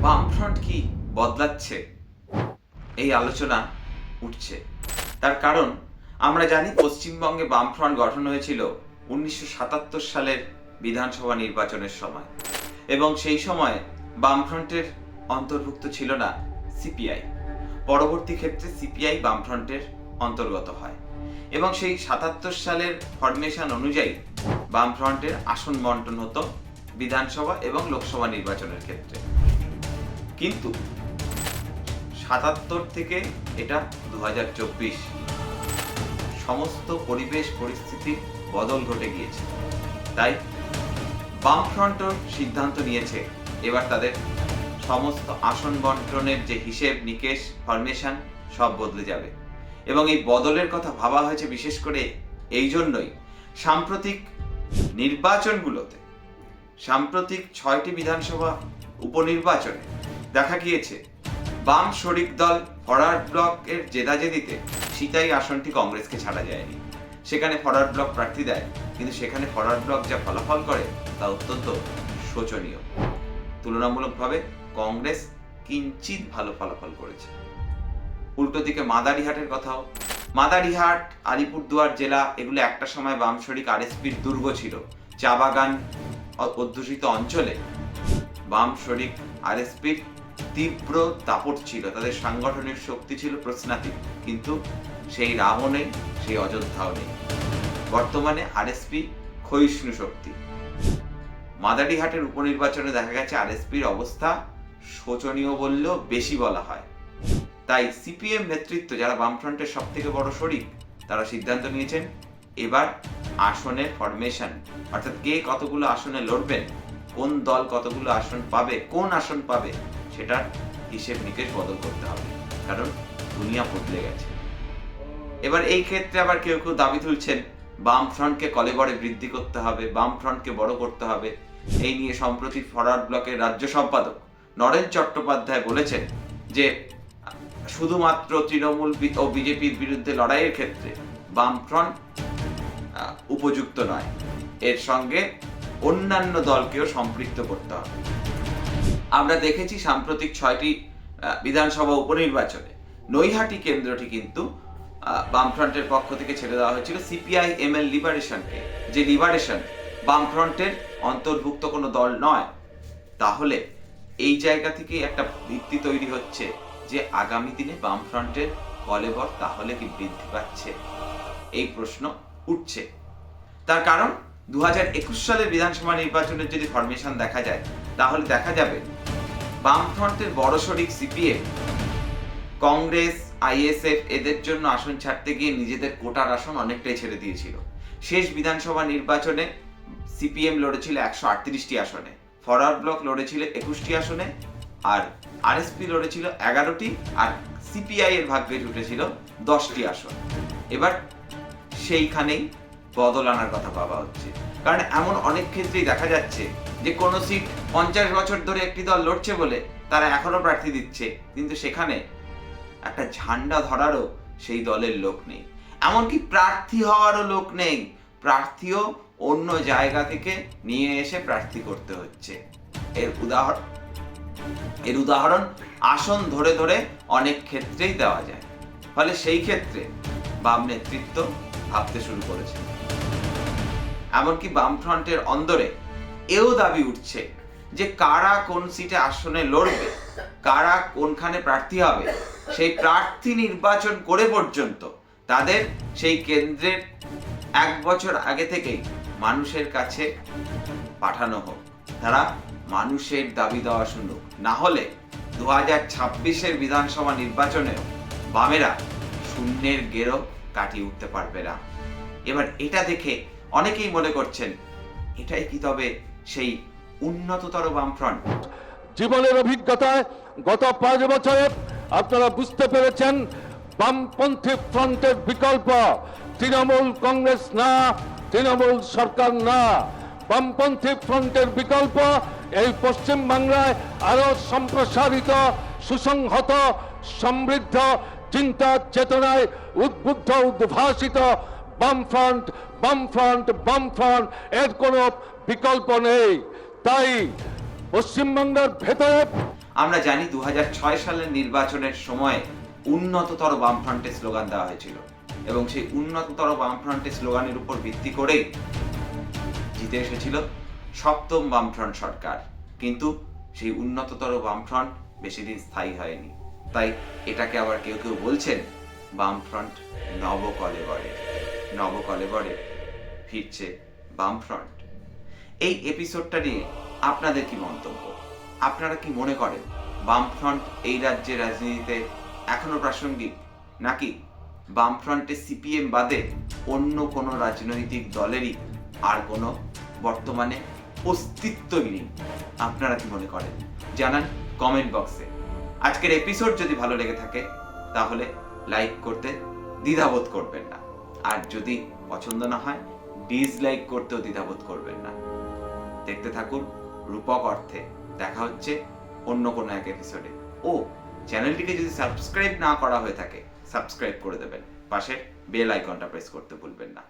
বামফ্রন্ট কি বদলাচ্ছে? এই আলোচনা উঠছে। তার কারণ, আমরা জানি পশ্চিমবঙ্গে বামফ্রন্ট গঠন হয়েছিল উনিশশো সাতাত্তর সালের বিধানসভা নির্বাচনের সময়। এবং সেই সময় বামফ্রন্টের অন্তর্ভুক্ত ছিল না সিপিআই। পরবর্তী ক্ষেত্রে সিপিআই বামফ্রন্টের অন্তর্গত হয়। এবং সেই সাতাত্তর সালের ফরমেশন অনুযায়ী বামফ্রন্টের আসন বন্টন হতো বিধানসভা এবং লোকসভা নির্বাচনের ক্ষেত্রে। কিন্তু সাতাত্তর থেকে এটা দু সমস্ত পরিবেশ পরিস্থিতির বদল ঘটে গিয়েছে। তাই বামফ্রন্টও সিদ্ধান্ত নিয়েছে এবার তাদের সমস্ত আসন বন্টনের যে হিসেব, নিকেশ, ফরমেশন সব বদলে যাবে। এবং এই বদলের কথা ভাবা হয়েছে বিশেষ করে এই জন্যই সাম্প্রতিক নির্বাচনগুলোতে, সাম্প্রতিক ছয়টি বিধানসভা উপনির্বাচনে দেখা গিয়েছে। বাম শরিক দল ফরওয়ার্ড ব্লকের জেদাজেদিতে সিতাই আসনটি কংগ্রেসকে ছাড়া যায়নি। সেখানে ফরওয়ার্ড ব্লক প্রার্থী দেয়, কিন্তু সেখানে ফরওয়ার্ড ব্লক যা ফলাফল করে তা অত্যন্ত শোচনীয়। তুলনামূলকভাবে কংগ্রেস কিঞ্চিত ভালো ফলাফল করেছে। উল্টো দিকে মাদারিহাটের কথাও। মাদারিহাট, আলিপুরদুয়ার জেলা এগুলো একটা সময় বাম শরিক আরএসপির দুর্গ ছিল। চা বাগান অধ্যুষিত অঞ্চলে বাম শরিক আরএসপির তীব্র দাপট ছিল, তাদের সাংগঠনিক শক্তি ছিল প্রশ্নাতীত, কিন্তু সেই রামও নেই, সেই অযোধ্যাও নেই। বর্তমানে আরএসপি ক্ষয়িষ্ণু শক্তি। মাদারিহাটের উপনির্বাচনে দেখা গেছে আরএসপির অবস্থা শোচনীয় বললেও বেশি বলা হয়। তাই সিপিএম নেতৃত্ব, যারা বামফ্রন্টের সব থেকে বড় শরিক, তারা সিদ্ধান্ত নিয়েছেন, এবার আসনের ফরমেশন অর্থাৎ কে কতগুলো আসনে লড়বেন, কোন দল কতগুলো আসন পাবে, কোন আসন পাবে সেটার হিসেব নিকেশ বদল করতে হবে কারণ দুনিয়া বদলে গেছে। এবার এই ক্ষেত্রে আবার কেউ কেউ দাবি তুলছেন বাম ফ্রন্টকে কলেবরে বৃদ্ধি করতে হবে বাম ফ্রন্টকে বড় করতে হবে। এই নিয়ে সম্প্রতি ফরওয়ার্ড ব্লকের রাজ্য সম্পাদক নরেন চট্টোপাধ্যায় বলেছেন যে শুধুমাত্র তৃণমূল ও বিজেপির বিরুদ্ধে লড়াইয়ের ক্ষেত্রে বামফ্রন্ট আহ, উপযুক্ত নয়। এর সঙ্গে অন্যান্য দলকেও সম্পৃক্ত করতে হবে। আমরা দেখেছি সাম্প্রতিক ছয়টি বিধানসভা উপনির্বাচনে নৈহাটি কেন্দ্রটি কিন্তু বামফ্রন্টের পক্ষ থেকে ছেড়ে দেওয়া হয়েছিল। সিপিআই এম এল লিবারেশনকে যে লিবারেশন বামফ্রন্টের অন্তর্ভুক্ত কোনো দল নয়। তাহলে এই জায়গা থেকে একটা ভিত্তি তৈরি হচ্ছে যে আগামী দিনে বামফ্রন্টের কলেবর তাহলে কি বৃদ্ধি পাচ্ছে? এই প্রশ্ন উঠছে। তার কারণ দু হাজার একুশ সালের বিধানসভা নির্বাচনের যদি ফরমেশন দেখা যায়, তাহলে দেখা যাবে বামফ্রন্টের বড় শরিক সিপিএম। কংগ্রেস, আইএসএফ এদের জন্য আসন ছাড়তে গিয়ে নিজেদের কোটার আসন অনেকটাই ছেড়ে দিয়েছিল। শেষ বিধানসভা নির্বাচনে সিপিএম লড়েছিল একশো আটত্রিশটি আসনে, ফরওয়ার্ড ব্লক লড়েছিল একুশটি আসনে, আর আরএসপি লড়েছিল এগারোটি, আর সিপিআই এর ভাগ্যে জুটেছিল দশটি আসন। এবার সেইখানেই বদল আনার কথা ভাবা হচ্ছে। কারণ এমন অনেক ক্ষেত্রেই দেখা যাচ্ছে যে কোনো সিট পঞ্চাশ বছর ধরে একটি দল লড়ছে বলে তারা এখনও প্রার্থী দিচ্ছে। কিন্তু সেখানে একটা ঝান্ডা ধরারও সেই দলের লোক নেই। এমনকি প্রার্থী হওয়ারও লোক নেই। প্রার্থীও অন্য জায়গা থেকে নিয়ে এসে প্রার্থী করতে হচ্ছে। এর উদাহরণ এর উদাহরণ আসন ধরে ধরে অনেক ক্ষেত্রেই দেওয়া যায়। ফলে সেই ক্ষেত্রে বাম নেতৃত্ব ভাবতে শুরু করেছে। এমনকি বামফ্রন্টের অন্দরে এও দাবি উঠছে যে কারা কোন সিটে আসনে লড়বে, কারা কোনখানে প্রার্থী হবে, সেই প্রার্থী নির্বাচন করে পর্যন্ত তাদের সেই কেন্দ্রের এক বছর আগে থেকেই মানুষের কাছে পাঠানো হোক। তারা মানুষের দাবি দেওয়া শুনুক। না হলে দু হাজার ছাব্বিশের বিধানসভা নির্বাচনেও বামেরা শূন্যের গেরো কাটিয়ে উঠতে পারবে না। এবার এটা দেখে অনেকেই মনে করছেন, এটাই কি তবে সেই উন্নততর বামফ্রন্ট। জীবনের অভিজ্ঞতায় গত পাঁচ বছরে আপনারা বুঝতে পেরেছেন, বামপন্থী ফ্রন্টের বিকল্প তৃণমূল কংগ্রেস না, তৃণমূল সরকার না। বামপন্থী ফ্রন্টের বিকল্প এই পশ্চিম বাংলায় আরও সম্প্রসারিত, সুসংহত, সমৃদ্ধ, চিন্তা চেতনায় উদ্বুদ্ধ, উদ্ভাসিত বামফ্রন্ট বামফ্রন্ট বামফ্রন্ট, এর কোনো বিকল্প নেই। তাই পশ্চিমবঙ্গের ভেতরে আমরা জানি দু হাজার ছয় সালের নির্বাচনের সময় উন্নততর বামফ্রন্টের স্লোগান দেওয়া হয়েছিল এবং সেই উন্নততর বামফ্রন্টের স্লোগানের উপর ভিত্তি করেই জিতে এসেছিল সপ্তম বামফ্রন্ট সরকার। কিন্তু সেই উন্নততর বামফ্রন্ট বেশি দিন স্থায়ী হয়নি। তাই এটাকে আবার কেউ কেউ বলছেন বামফ্রন্ট নবকলেবরে। নবকলেবরে ফিরছে বামফ্রন্ট। এই এপিসোডটা নিয়ে আপনাদের কি মন্তব্য? আপনারা কি মনে করেন বামফ্রন্ট এই রাজ্যের রাজনীতিতে এখনও প্রাসঙ্গিক? নাকি বামফ্রন্টে সিপিএম বাদে অন্য কোনো রাজনৈতিক দলেরই আর কোনো বর্তমানে অস্তিত্বই নেই? আপনারা কি মনে করেন? জানান কমেন্ট বক্সে আজকের এপিসোড যদি ভালো লেগে থাকে, তাহলে লাইক করতে দ্বিধাবোধ করবেন না। আর যদি পছন্দ না হয় ডিসলাইক করতেও দ্বিধাবোধ করবেন না। দেখতে থাকুন রূপক অর্থে। দেখা হচ্ছে অন্য কোনো এক এপিসোডে ও, চ্যানেলটিকে যদি সাবস্ক্রাইব না করা হয়ে থাকে, সাবস্ক্রাইব করে দেবেন। পাশের বেল আইকনটা প্রেস করতে ভুলবেন না।